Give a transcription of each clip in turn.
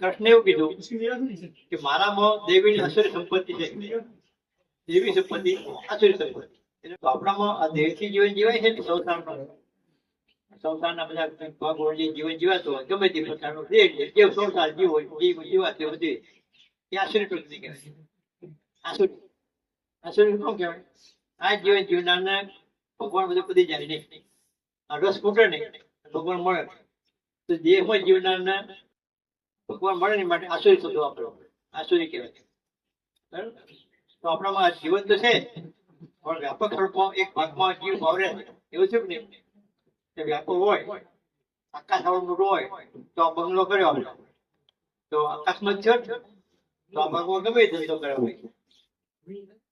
કૃષ્ણે એવું કીધું કે મારામાં દેવીની અસુરી સંપત્તિ છે. દેવી સંપત્તિ અસુરી સંપત્તિ. એટલે આપણામાં આ દેહથી જીવન જીવાય છે ને સંસારમાં? સંસારના બધા ભાગો જે જીવન જીવાતો હોય ગમે તે પ્રકારનું દેહ જે સંસાર જીવ હોય જીવ જીવાતો બધું. એ આસુરી પ્રકૃતિ કહેવાય. આસુરી. આસુરી શું કહેવાય? આ જીવન જીવનારને ભગવાન બધું બધી જાય નહીં. આ રસ ખૂટે નહીં. ભગવાન મળે. તો દેહમાં જીવનારને ભગવાન મળે ને માટે આસુરી શબ્દ વાપરો. આસુરી કહેવાય? તો આપણામાં જીવન તો છે. પણ વ્યાપક સ્વરૂપમાં એક ભાગમાં જીવ ભાવરે એવું છે કે નહીં? કે વ્યાપક હોય, આકાશ આવડું મોટું હોય, તો આ બંગલો કર્યો આપણે. તો આકાશમાં છે તો આ ભાગમાં ગમે તે ધંધો કર્યો હોય.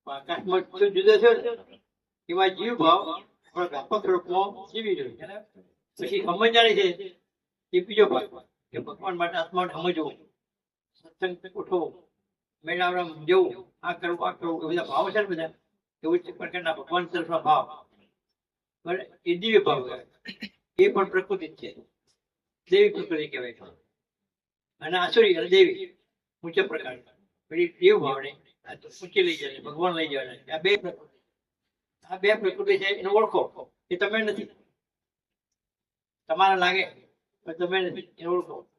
આકાશમાં જુદો છે એમાં જીવ ભાવ પણ વ્યાપક સ્વરૂપમાં જીવી જોઈએ પછી સમજ જાણે છે. એ બીજો ભાગ. કે ભગવાન માટે આત્મા સમજવું, સત્સંગ ઉઠવો મેળાવડા જવું, આ કરવું આ કરવું, એ બધા ભાવ છે ને બધા? એવું ઉચ્ચ પ્રકારના ભગવાન તરફના ભાવ. પણ એ દિવ્ય ભાવ એ પણ પ્રકૃતિ છે. દેવી પ્રકૃતિ કહેવાય અને આસુરી દેવી ઉચ્ચ પ્રકાર. પછી દેવ ભાવને ઊંચી લઈ જાય ભગવાન લઈ જવાના આ બે પ્રકૃતિ. આ બે પ્રકૃતિ છે, એને ઓળખો. એ તમે નથી. તમારે લાગે. તમે તો સહેલું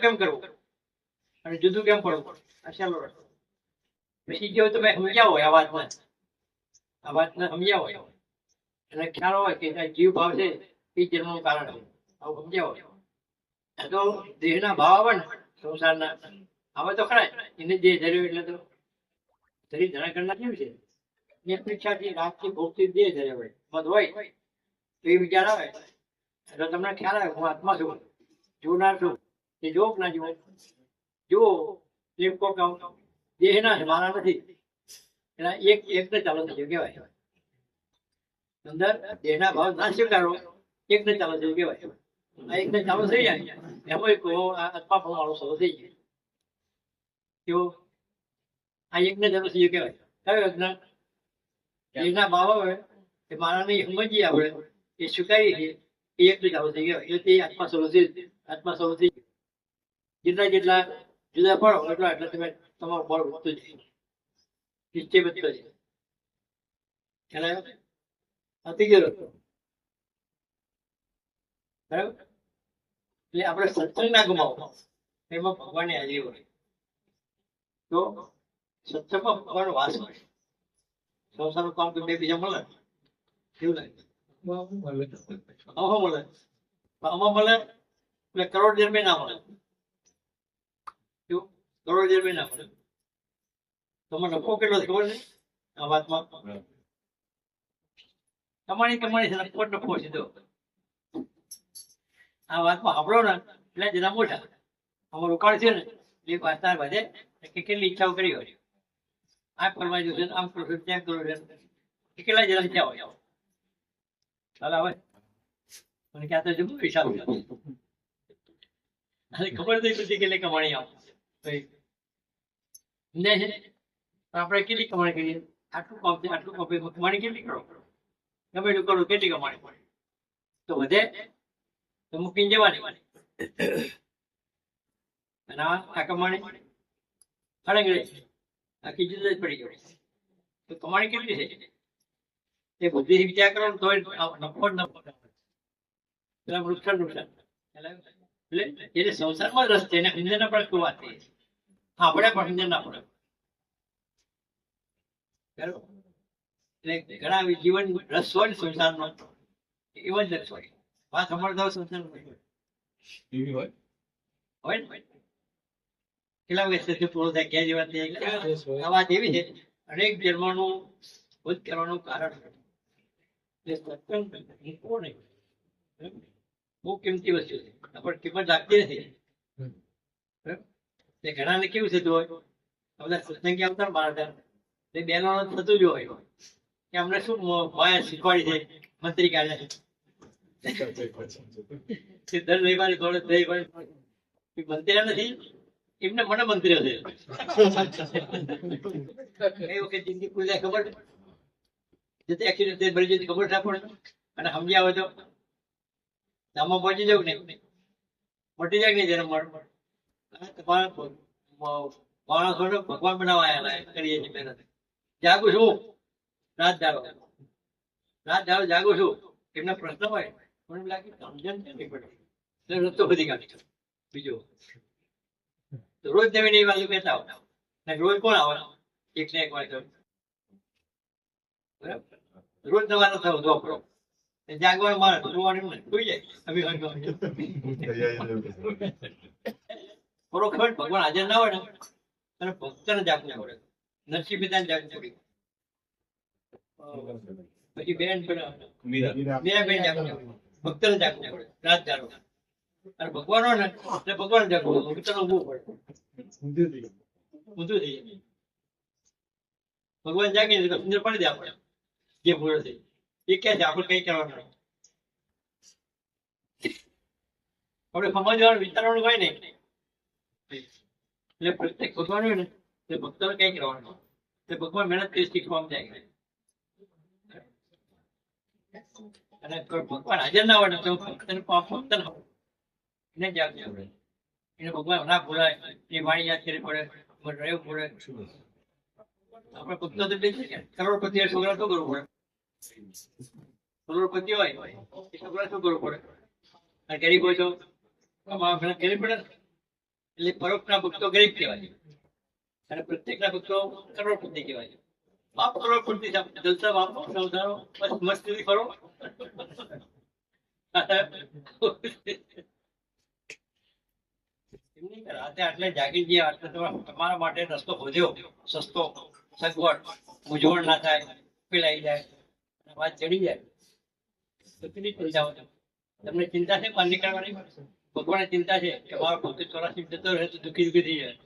કેમ કરવું? અને જુદું કેમ પડવું? આ શેરો રસ્તો પછી જો તમે સમજ્યા હોય આ વાતમાં. આ વાતને સમજ્યા હોય. એટલે ખ્યાલ હોય કે જીવ ભાવ છે. એ જન્મનું કારણ આવું સમજાવો તો દેહના ભાવ આવે ને, સંસારના. આવે તો ખરા, એને દેહ ધર્યો એટલે તો શરીર ધરા કરનાર કેવું છે? એ અપેક્ષાથી રાતથી ભોગથી દેહ ધર્યો હોય મત હોય, તો એ વિચાર આવે. એટલે તમને ખ્યાલ આવે, હું આત્મા છું, જોનાર છું, એ જો કે ના જુઓ જુઓ એક કોક દેહ છે મારા નથી. એટલે એક એક ને ચાલો થઈ ગયું કહેવાય? અંદર દેહના ભાવ ના સ્વીકારો. એક ને ચાલો થયું કહેવાય. આ એક ને ચાલુ થઈ જાય. એમાં આત્મા પણ વાળો શરૂ થઈ જાય કેવો આ એક ને ચાલુ થઈ કહેવાય. કયો યજ્ઞ દેહના ભાવ આવે, એ મારા ને સમજીએ એ સ્વીકારીએ છીએ. એ એક ને ચાલુ થઈ ગયો. એટલે તે આત્મા શરૂ થઈ આત્મા શરૂ થઈ ગયો. જેટલા જેટલા જુદા પડો, એટલા એટલે તમે તમારું બળ વધતું જાય. નિશ્ચય વધતો જાય. ખ્યાલ આવ્યો? ગયો બરાબર? એટલે આપણે સત્સંગ ના ગુમાવો. એમાં ભગવાનની હાજરી હોય. તો સત્સંગમાં ભગવાનનો વાસ હોય સંસારનું કામ તો બે બીજા મળે. કેવું લાગે? આમાં મળે. આમાં મળે એટલે કરોડ જન્મે ના મળે. કેવું? કરોડ જન્મે ના મળે. તમને નફો કેટલો છે ખબર છે? આ વાતમાં? તમારી કમાણી નફો નફો સીધો આ વાતમાં સાંભળો ને, એટલે જરા મોટા આમાં રોકાણ છે ને એ વાર્તા વધે કેટલી ઈચ્છાઓ કરી હોય. આ કરવા જોશે આમ કરવું છે તેમ કરવું કેટલા જરા ઈચ્છા હોય ચાલો હવે મને ક્યાં તો જવું હિસાબ અરે ખબર નહીં પછી કેટલી કમાણી આવ આપણે કેટલી કમાણી કરીએ? આટલું છે, આટલું કામ કમાણી કેટલી કરો? ગમે એટલું કરો, કેટલી કમાણી? પડે તો વધે. મૂકીને જવાની. અને આ કમાણી અડંગ રહી આખી જુદા જ પડી ગયો તો કમાણી કેટલી છે? એ બુદ્ધિ વિચાર કરો ને નફો જ નફો. પેલા નુકસાન નુકસાન. એટલે એને સંસારમાં રસ છે, એને સમજણ પણ પડે શું વાત છે. આપણે પણ સમજણ ના પડે? એટલે ઘણા જીવન રસ હોય સંસારનો એવો જ રસ હોય. એવી હોય? હોય ને કેટલા વાગે પૂરો થાય? ક્યાં જેવા એટલે આ વાત એવી છે અનેક જન્મનું બોધ કરવાનું કારણ છે. સત્સંગ મૂકવો નહીં બહુ કિંમતી વસ્તુ છે. આપણે કિંમત રાખતી નથી. ઘણાને કેવું થતું હોય? બધા સત્સંગી આવતા ને બાર એ બેનો થતું જ હોય. કે અમને શું માયા શીખવાડી છે? મંત્રી કાર્ય છે તે દર રવિવારે દોડે દહીં ભાઈ નથી? એમને મને મંત્રી છે. કરીએ છીએ જાગું છું. રાત જાગો. રાત જાગો, જાગું છું. એમના પ્રશ્ન હોય. મને એમ લાગે સમજણ કેમ નહીં એટલે રસ્તો બધી કાઢી બીજો રોજ નવી નવી હોય. ને રોજ કોણ આવે એક ને એક વાર બરાબર? રોજ નવા થયો દોપડો જાગવાનું જોવાનું ને સુઈ જાય. અમે ખરેખર ભગવાન હાજર ના હોય ને અને ભક્તને જાગવું પડે. નરસિંહ પિતાને જાગવું પડે. પછી બેન પણ મીરા. બેન બેન જાગવું ભક્તને જાગવું પડે રાત જાગો. અને ભગવાન હોય ને એટલે ભગવાન જાગવું ભક્તને ઉભવું પડે? ઊંધું થઈ જાય ભગવાન જાગી એટલે સુંદર પડી દે આપણે. જે ભૂલ થઈ એ ક્યાં છે આપણે કઈ કરવાનું આપણે સમજવાનું વિચારવાનું હોય ને. એટલે પ્રત્યેક ભગવાન હોય ને તે ભક્તોને કઈ કરવાનું તે ભગવાન મહેનત કરી શીખવામાં જાય. અને ભગવાન હાજર ના હોય તો એને એને ભગવાન ના ભૂલાય એ વાણી યાદ કરવી પડે રહેવું પડે આપણે ભક્તો કરવું પડે? કરોડપતિ હોય, એ શું કરવું પડે? ગરીબ હોય તો મહેનત પડે એટલે પરોપના ભક્તો ગરીબ કહેવાય. અને પ્રત્યેકના ભક્તો કરોડપતિ કહેવાય. મસ્તી કરો તમારા માટે રસ્તો ખોદ્યો. સસ્તો, સગવડ. મૂંઝવણ ના થાય પીલાઈ જાય વાત ચડી જાય. ચિંતા તમને? ચિંતા છે બહાર નીકળવાની? ભગવાન ચિંતા છે કે મારો ભક્ત ચોરાસી જતો રહે તો દુઃખી દુઃખી થઈ જાય.